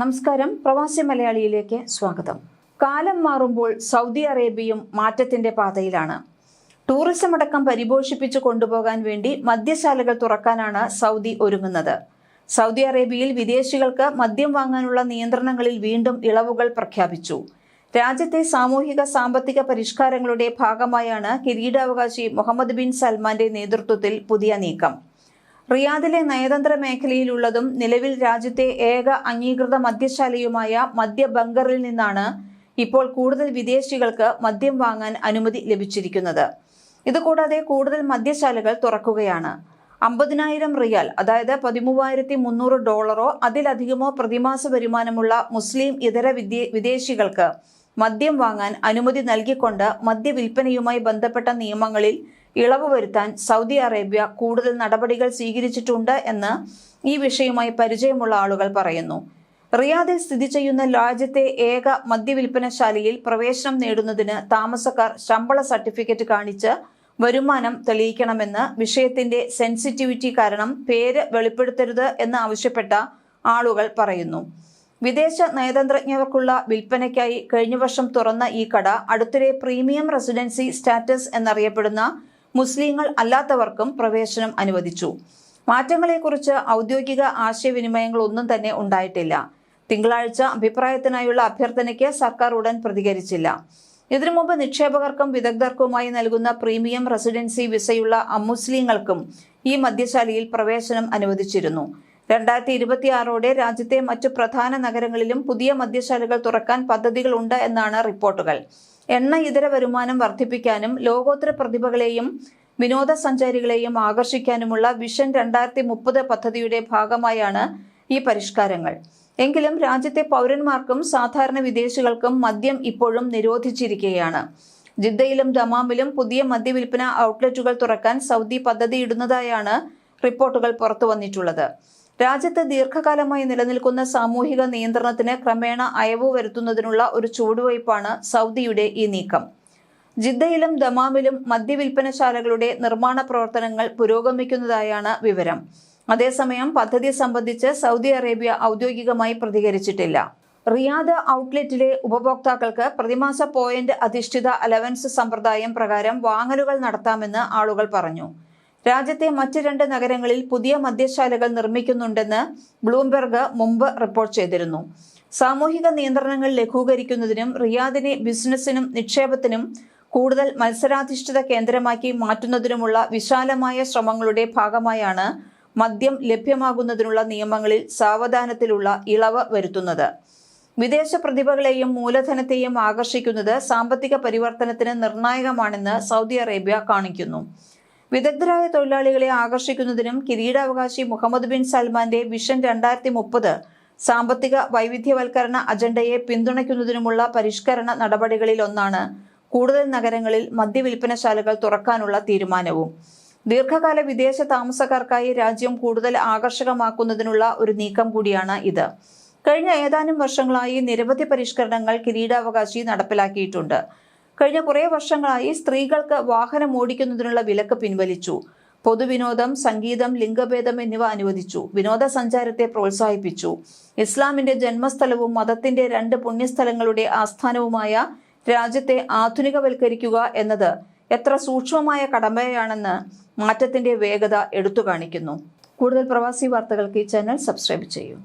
നമസ്കാരം. പ്രവാസി മലയാളിയിലേക്ക് സ്വാഗതം. കാലം മാറുമ്പോൾ സൗദി അറേബ്യയും മാറ്റത്തിന്റെ പാതയിലാണ്. ടൂറിസം അടക്കം പരിപോഷിപ്പിച്ചു കൊണ്ടുപോകാൻ വേണ്ടി മദ്യശാലകൾ തുറക്കാനാണ് സൗദി ഒരുങ്ങുന്നത്. സൗദി അറേബ്യയിൽ വിദേശികൾക്ക് മദ്യം വാങ്ങാനുള്ള നിയന്ത്രണങ്ങളിൽ വീണ്ടും ഇളവുകൾ പ്രഖ്യാപിച്ചു. രാജ്യത്തെ സാമൂഹിക സാമ്പത്തിക പരിഷ്കാരങ്ങളുടെ ഭാഗമായാണ് കിരീടാവകാശി മുഹമ്മദ് ബിൻ സൽമാന്റെ നേതൃത്വത്തിൽ പുതിയ നീക്കം. റിയാദിലെ നയതന്ത്ര മേഖലയിലുള്ളതും നിലവിൽ രാജ്യത്തെ ഏക അംഗീകൃത മദ്യശാലയുമായ മദ്യ ബങ്കറിൽ നിന്നാണ് ഇപ്പോൾ കൂടുതൽ വിദേശികൾക്ക് മദ്യം വാങ്ങാൻ അനുമതി ലഭിച്ചിരിക്കുന്നത്. ഇതുകൂടാതെ കൂടുതൽ മദ്യശാലകൾ തുറക്കുകയാണ്. അമ്പതിനായിരം റിയാൽ അതായത് പതിമൂവായിരത്തി മുന്നൂറ് ഡോളറോ അതിലധികമോ പ്രതിമാസ വരുമാനമുള്ള മുസ്ലിം ഇതര വിദേശികൾക്ക് മദ്യം വാങ്ങാൻ അനുമതി നൽകിക്കൊണ്ട് മദ്യവിൽപ്പനയുമായി ബന്ധപ്പെട്ട നിയമങ്ങളിൽ ഇളവ് വരുത്താൻ സൗദി അറേബ്യ കൂടുതൽ നടപടികൾ സ്വീകരിച്ചിട്ടുണ്ട് എന്ന് ഈ വിഷയവുമായി പരിചയമുള്ള ആളുകൾ പറയുന്നു. റിയാദിൽ സ്ഥിതി ചെയ്യുന്ന രാജ്യത്തെ ഏക മദ്യവിൽപ്പനശാലയിൽ പ്രവേശനം നേടുന്നതിന് താമസക്കാർ ശമ്പള സർട്ടിഫിക്കറ്റ് കാണിച്ച് വരുമാനം തെളിയിക്കണമെന്ന് വിഷയത്തിന്റെ സെൻസിറ്റിവിറ്റി കാരണം പേര് വെളിപ്പെടുത്തരുത് എന്ന് ആവശ്യപ്പെട്ട ആളുകൾ പറയുന്നു. വിദേശ നയതന്ത്രജ്ഞർക്കുള്ള വിൽപ്പനയ്ക്കായി കഴിഞ്ഞ വർഷം തുറന്ന ഈ കട അടുത്തിടെ പ്രീമിയം റെസിഡൻസി സ്റ്റാറ്റസ് എന്നറിയപ്പെടുന്ന മുസ്ലിങ്ങൾ അല്ലാത്തവർക്കും പ്രവേശനം അനുവദിച്ചു. മാറ്റങ്ങളെക്കുറിച്ച് ഔദ്യോഗിക ആശയവിനിമയങ്ങളൊന്നും തന്നെ ഉണ്ടായിട്ടില്ല. തിങ്കളാഴ്ച അഭിപ്രായത്തിനായുള്ള അഭ്യർത്ഥനയ്ക്ക് സർക്കാർ ഉടൻ പ്രതികരിച്ചില്ല. ഇതിനു മുമ്പ് നിക്ഷേപകർക്കും വിദഗ്ധർക്കുമായി നൽകുന്ന പ്രീമിയം റെസിഡൻസി വിസയുള്ള അമുസ്ലിങ്ങൾക്കും ഈ മദ്യശാലയിൽ പ്രവേശനം അനുവദിച്ചിരുന്നു. രണ്ടായിരത്തി ഇരുപത്തിയാറോടെ രാജ്യത്തെ മറ്റു പ്രധാന നഗരങ്ങളിലും പുതിയ മദ്യശാലകൾ തുറക്കാൻ പദ്ധതികളുണ്ട് എന്നാണ് റിപ്പോർട്ടുകൾ. എണ്ണ ഇതര വരുമാനം വർദ്ധിപ്പിക്കാനും ലോകോത്തര പ്രതിഭകളെയും വിനോദസഞ്ചാരികളെയും ആകർഷിക്കാനുമുള്ള വിഷൻ രണ്ടായിരത്തി മുപ്പത് പദ്ധതിയുടെ ഭാഗമായാണ് ഈ പരിഷ്കാരങ്ങൾ. എങ്കിലും രാജ്യത്തെ പൗരന്മാർക്കും സാധാരണ വിദേശികൾക്കും മദ്യം ഇപ്പോഴും നിരോധിച്ചിരിക്കുകയാണ്. ജിദ്ദയിലും ദമാമിലും പുതിയ മദ്യവിൽപ്പന ഔട്ട്ലെറ്റുകൾ തുറക്കാൻ സൗദി പദ്ധതിയിടുന്നതായാണ് റിപ്പോർട്ടുകൾ പുറത്തു വന്നിട്ടുള്ളത് രാജ്യത്ത് ദീർഘകാലമായി നിലനിൽക്കുന്ന സാമൂഹിക നിയന്ത്രണത്തിന് ക്രമേണ അയവ് വരുത്തുന്നതിനുള്ള ഒരു ചുവടുവയ്പ്പാണ് സൗദിയുടെ ഈ നീക്കം. ജിദ്ദയിലും ദമാമിലും മദ്യവിൽപ്പനശാലകളുടെ നിർമ്മാണ പ്രവർത്തനങ്ങൾ പുരോഗമിക്കുന്നതായാണ് വിവരം. അതേസമയം പദ്ധതി സംബന്ധിച്ച് സൗദി അറേബ്യ ഔദ്യോഗികമായി പ്രതികരിച്ചിട്ടില്ല. റിയാദ് ഔട്ട്ലെറ്റിലെ ഉപഭോക്താക്കൾക്ക് പ്രതിമാസ പോയിന്റ് അധിഷ്ഠിത അലവൻസ് സമ്പ്രദായം പ്രകാരം വാങ്ങലുകൾ നടത്താമെന്ന് ആളുകൾ പറഞ്ഞു. രാജ്യത്തെ മറ്റ് രണ്ട് നഗരങ്ങളിൽ പുതിയ മദ്യശാലകൾ നിർമ്മിക്കുന്നുണ്ടെന്ന് ബ്ലൂംബെർഗ് മുമ്പ് റിപ്പോർട്ട് ചെയ്തിരുന്നു. സാമൂഹിക നിയന്ത്രണങ്ങൾ ലഘൂകരിക്കുന്നതിനും റിയാദിനെ ബിസിനസ്സിനും നിക്ഷേപത്തിനും കൂടുതൽ മത്സരാധിഷ്ഠിത കേന്ദ്രമാക്കി മാറ്റുന്നതിനുമുള്ള വിശാലമായ ശ്രമങ്ങളുടെ ഭാഗമായാണ് മദ്യം ലഭ്യമാകുന്നതിനുള്ള നിയമങ്ങളിൽ സാവധാനത്തിലുള്ള ഇളവ് വരുത്തുന്നത്. വിദേശ പ്രതിഭകളെയും മൂലധനത്തെയും ആകർഷിക്കുന്നത് സാമ്പത്തിക പരിവർത്തനത്തിന് നിർണായകമാണെന്ന് സൗദി അറേബ്യ കാണിക്കുന്നു. വിദഗ്ധരായ തൊഴിലാളികളെ ആകർഷിക്കുന്നതിനും കിരീടാവകാശി മുഹമ്മദ് ബിൻ സൽമാന്റെ വിഷൻ രണ്ടായിരത്തി മുപ്പത് സാമ്പത്തിക വൈവിധ്യവൽക്കരണ അജണ്ടയെ പിന്തുണയ്ക്കുന്നതിനുമുള്ള പരിഷ്കരണ നടപടികളിൽ ഒന്നാണ് കൂടുതൽ നഗരങ്ങളിൽ മദ്യവിൽപ്പനശാലകൾ തുറക്കാനുള്ള തീരുമാനവും. ദീർഘകാല വിദേശ താമസക്കാർക്കായി രാജ്യം കൂടുതൽ ആകർഷകമാക്കുന്നതിനുള്ള ഒരു നീക്കം കൂടിയാണ് ഇത്. കഴിഞ്ഞ ഏതാനും വർഷങ്ങളായി നിരവധി പരിഷ്കരണങ്ങൾ കിരീടാവകാശി നടപ്പിലാക്കിയിട്ടുണ്ട്. കഴിഞ്ഞ കുറേ വർഷങ്ങളായി സ്ത്രീകൾക്ക് വാഹനം ഓടിക്കുന്നതിനുള്ള വിലക്ക് പിൻവലിച്ചു. പൊതുവിനോദം സംഗീതം ലിംഗഭേദം എന്നിവ അനുവദിച്ചു. വിനോദസഞ്ചാരത്തെ പ്രോത്സാഹിപ്പിച്ചു. ഇസ്ലാമിന്റെ ജന്മസ്ഥലവും മതത്തിന്റെ രണ്ട് പുണ്യസ്ഥലങ്ങളുടെ ആസ്ഥാനവുമായ രാജ്യത്തെ ആധുനികവൽക്കരിക്കുക എന്നത് എത്ര സൂക്ഷ്മമായ കടമയാണെന്ന് മാറ്റത്തിന്റെ വേഗത എടുത്തു കാണിക്കുന്നു കൂടുതൽ പ്രവാസി വാർത്തകൾക്ക് ഈ ചാനൽ സബ്സ്ക്രൈബ് ചെയ്യൂ.